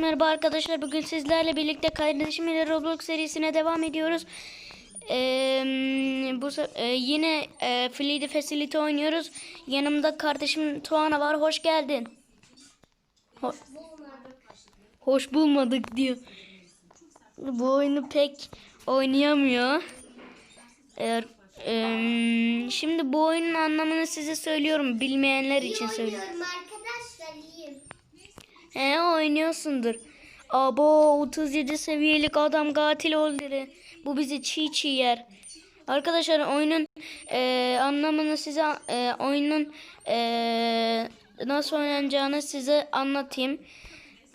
Merhaba arkadaşlar bugün sizlerle birlikte kardeşim ile Roblox serisine devam ediyoruz. Ee, bu e, yine e, Fleet Facility oynuyoruz. Yanımda kardeşim Tuana var. Hoş geldin. Ho- Hoş bulmadık diyor. Bu oyunu pek oynayamıyor. Em, şimdi bu oyunun anlamını size söylüyorum. Bilmeyenler için söylüyorum. Arkadaşlar iyiyim. He oynuyorsundur. Abo 37 seviyelik adam katil oldu. Bu bizi çiğ çiğ yer. Arkadaşlar oyunun eee, anlamını size eee, oyunun eee, nasıl oynanacağını size anlatayım.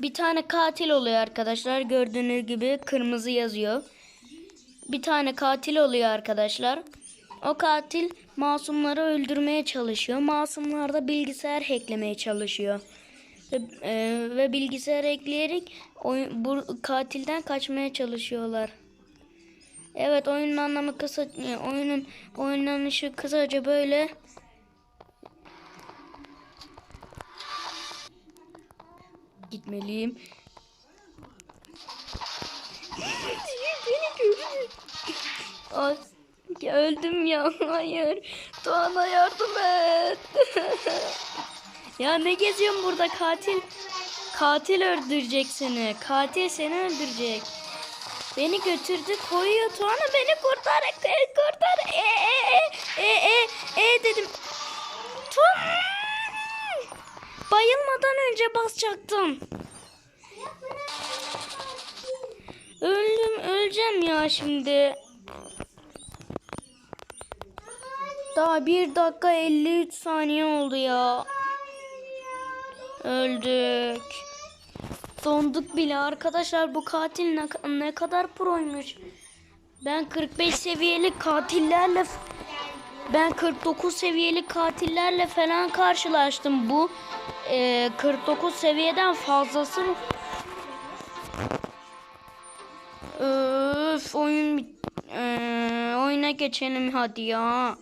Bir tane katil oluyor arkadaşlar. Gördüğünüz gibi kırmızı yazıyor. Bir tane katil oluyor arkadaşlar. O katil masumları öldürmeye çalışıyor. Masumlar da bilgisayar hacklemeye çalışıyor ve, e, ve bilgisayar ekleyerek oyun, bu katilden kaçmaya çalışıyorlar. Evet oyunun anlamı kısa e, oyunun oynanışı kısaca böyle. Gitmeliyim. Beni görüyor. Öldüm ya. Hayır. Doğan'a yardım et. ya ne geziyorsun burada katil? Katil öldürecek seni. Katil seni öldürecek. Beni götürdü koyuyor. Tuana beni kurtar. e, Kurtar. E e e e e e dedim. Tuana. Bayılmadan önce basacaktım. Öldüm. Öleceğim ya şimdi. Daha 1 dakika 53 saniye oldu ya. Öldük. Donduk bile arkadaşlar bu katil ne, ne kadar proymuş. Ben 45 seviyelik katillerle ben 49 seviyelik katillerle falan karşılaştım. Bu e, 49 seviyeden fazlası? Öf oyun e, oyuna geçelim hadi ya.